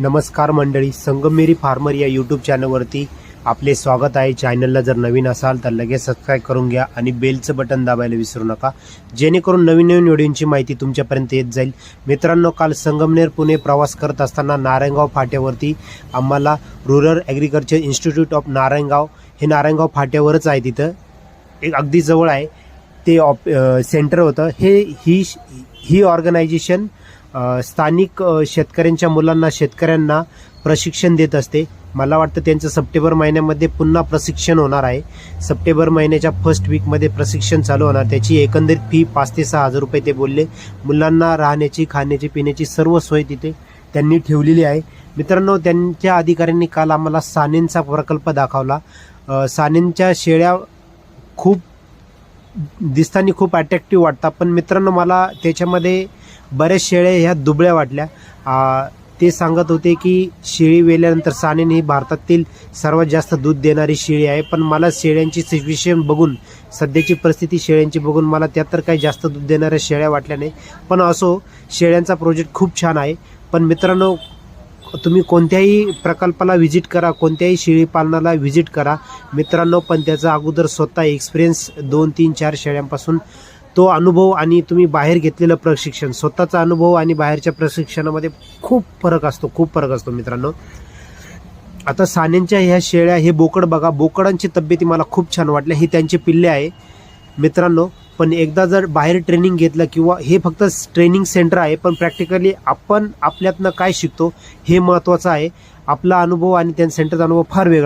नमस्कार मंडळी संगमेरी फार्मर या यूट्यूब चॅनलवरती आपले स्वागत आहे. चॅनलला जर नवीन असाल तर लगेच सबस्क्राईब करून घ्या आणि बेलचं बटन दाबायला विसरू नका. जेणेकरून नवीन नवीन व्हिडिओंची माहिती तुमच्यापर्यंत येत जाईल. मित्रांनो काल संगमनेर पुणे प्रवास करत असताना नारायणगाव फाट्यावरती आम्हाला rural agriculture institute of Narayangaon हे नारायणगाव फाट्यावरच आहे तिथं. एक अगदी जवळ आहे. ते ऑप सेंटर होतं. हे ही ही ऑर्गनायझेशन स्थानिक शेतकऱ्यांच्या मुलांना शेतकऱ्यांना प्रशिक्षण देत असते. मला वाटतं त्यांचं सप्टेंबर महिन्यामध्ये पुन्हा प्रशिक्षण होणार आहे. सप्टेंबर महिन्याच्या फर्स्ट वीकमध्ये प्रशिक्षण चालू होणार. त्याची एकंदरीत फी पाच ते सहा हजार रुपये ते बोलले. मुलांना राहण्याची खाण्याची पिण्याची सर्व सोय तिथे त्यांनी ठेवलेली आहे. मित्रांनो त्यांच्या अधिकाऱ्यांनी काल आम्हाला सानेंचा प्रकल्प दाखवला. सानेंच्या शेळ्या खूप दिसताना खूप अट्रॅक्टिव्ह वाटतात. पण मित्रांनो मला त्याच्यामध्ये बऱ्याच शेळ्या ह्या दुबळ्या वाटल्या. ते सांगत होते की शेळी वेल्यानंतर सानेन ही भारतातील सर्वात जास्त दूध देणारी शेळी आहे. पण मला शेळ्यांची सिच्युएशन बघून सध्याची परिस्थिती शेळ्यांची बघून मला त्यात तर काही जास्त दूध देणाऱ्या शेळ्या वाटल्या नाही. पण असो शेळ्यांचा प्रोजेक्ट खूप छान आहे. पण मित्रांनो तुम्ही कोणत्याही प्रकल्पाला व्हिजिट करा कोणत्याही शेळी पालनाला व्हिजिट करा. मित्रांनो पण त्याचा अगोदर स्वतः एक्सपिरियन्स दोन तीन चार शेळ्यांपासून. तो अनुभव आणि तुम्ही बाहेर घेतलेलं प्रशिक्षण स्वतःचा अनुभव आणि बाहेरच्या प्रशिक्षणामध्ये खूप फरक असतो खूप फरक असतो मित्रांनो. आता सान्यांच्या ह्या शेळ्या हे बोकड बघा बोकडांची तब्येती मला खूप छान वाटल्या ही त्यांची पिल्ले आहे. मित्रांनो पण एकदा जर बाहेर ट्रेनिंग घेतलं किंवा हे फक्त ट्रेनिंग सेंटर आहे पण प्रॅक्टिकली आपण आपल्यातनं काय शिकतो हे महत्त्वाचं आहे. आपला अनुभव आणि त्या सेंटरचा अनुभव फार वेगळा